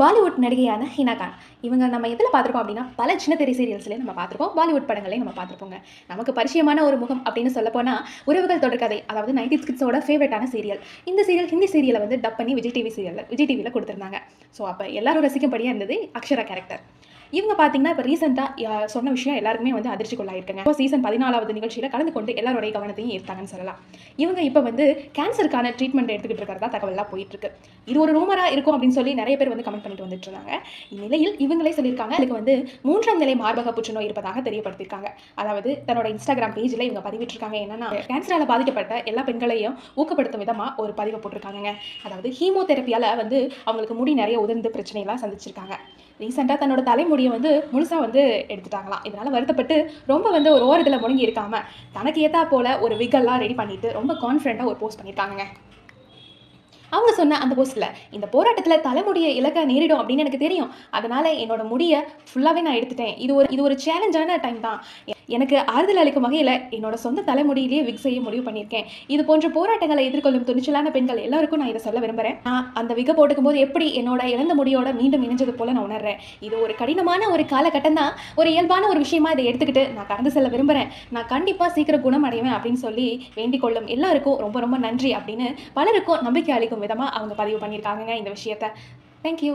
பாலிவுட் நடிகையான ஹினா கான். இவங்க நம்ம எதில் பார்த்துருக்கோம் அப்படின்னா பல சின்ன திரை சீரியல்ஸ்லேயே நம்ம பார்த்துருக்கோம். பாலிவுட் படங்களையும் நம்ம பார்த்துருப்போங்க. நமக்கு பரிச்சயமான ஒரு முகம் அப்படின்னு சொல்லப்போனால் உறவுகள் தொடர்கதை அதாவது நைன்டி கிட்ஸோட ஃபேவரட்டான சீரியல் இந்த சீரியல் ஹிந்தி சீரியலை வந்து டப் பண்ணி விஜய் டிவி சீரியலில் விஜய் டிவியில் கொடுத்துருந்தாங்க. ஸோ அப்போ எல்லாரும் ரசிக்கும்படியாக இருந்தது அக்ஷரா கேரக்டர் இவங்க பார்த்தீங்கன்னா இப்போ ரீசெண்டாக சொன்ன விஷயம் எல்லாருக்குமே வந்து அதிர்ச்சிக்குள்ளாயிருக்குங்க. இப்போ சீசன் பதினாலாவது நிகழ்ச்சியில் கலந்து கொண்டு எல்லாருடைய கவனத்தையும் ஈர்த்தாங்கன்னு சொல்லலாம். இவங்க இப்போ வந்து கேன்சருக்கான ட்ரீட்மெண்ட் எடுத்துக்கிட்டு இருக்கிறதா தகவலாக போயிட்டு இருக்கு இது ஒரு ரூமராக இருக்கும் அப்படின்னு சொல்லி நிறைய பேர் வந்து கமெண்ட் பண்ணிட்டு வந்துட்டு இருந்தாங்க. இந்நிலையில் இவங்களே சொல்லியிருக்காங்க அதுக்கு வந்து மூன்றாம் நிலை மார்பக புற்றுநோய் இருப்பதாக தெரியப்படுத்தியிருக்காங்க. அதாவது தன்னோட இன்ஸ்டாகிராம் பேஜில் இவங்க பதிவிட்டிருக்காங்க. என்னன்னா கேன்சரால் பாதிக்கப்பட்ட எல்லா பெண்களையும் ஊக்கப்படுத்தும் விதமாக ஒரு பதிவை போட்டிருக்காங்க அதாவது ஹீமோதெரப்பியால் வந்து அவங்களுக்கு முடி நிறைய உதிர்ந்து பிரச்சனையெல்லாம் சந்திச்சிருக்காங்க. ரீசெண்டாக தன்னோட தலைமுடியை வந்து முழுசாக வந்து எடுத்துட்டாங்களாம். இதனால் வருத்தப்பட்டு ரொம்ப வந்து ஒரு ஓரத்தில் முடங்கி இருக்காமல் தனக்கு ஏற்றா போல் ஒரு விகெல்லாம் ரெடி பண்ணிவிட்டு ரொம்ப கான்ஃபிடென்ட்டாக ஒரு போஸ்ட் பண்ணியிருக்காங்க அவங்க சொன்ன அந்த போஸ்ட்டில் இந்த போராட்டத்தில் தலைமுடியை இலக்க நேரிடும் அப்படின்னு எனக்கு தெரியும். அதனால் என்னோட முடியை ஃபுல்லாகவே நான் எடுத்துட்டேன். இது ஒரு இது ஒரு சேலஞ்சான டைம் தான். எனக்கு ஆறுதல் அளிக்கும் வகையில் என்னோட சொந்த தலைமுடியிலேயே விக் செய்ய முடிவு பண்ணியிருக்கேன். இது போன்ற போராட்டங்களை எதிர்கொள்ளும் துணிச்சலான பெண்கள் எல்லாருக்கும் நான் இதை சொல்ல விரும்புகிறேன் நான் அந்த விக போட்டுக்கும் போது எப்படி என்னோட இழந்த முடியோட மீண்டும் இணைஞ்சது போல நான் உணர்றேன். இது ஒரு கடினமான ஒரு காலகட்டம் தான். ஒரு இயல்பான ஒரு விஷயமா இதை எடுத்துக்கிட்டு நான் கடந்து செல்ல விரும்புகிறேன் நான் கண்டிப்பாக சீக்கிரம் குணம் அடைவேன் அப்படின்னு சொல்லி வேண்டிக் கொள்ளும் எல்லாருக்கும் ரொம்ப ரொம்ப நன்றி அப்படின்னு பலருக்கும் நம்பிக்கை அளிக்கும் விதமாக அவங்க பதிவு பண்ணியிருக்காங்க இந்த விஷயத்த. தேங்க்யூ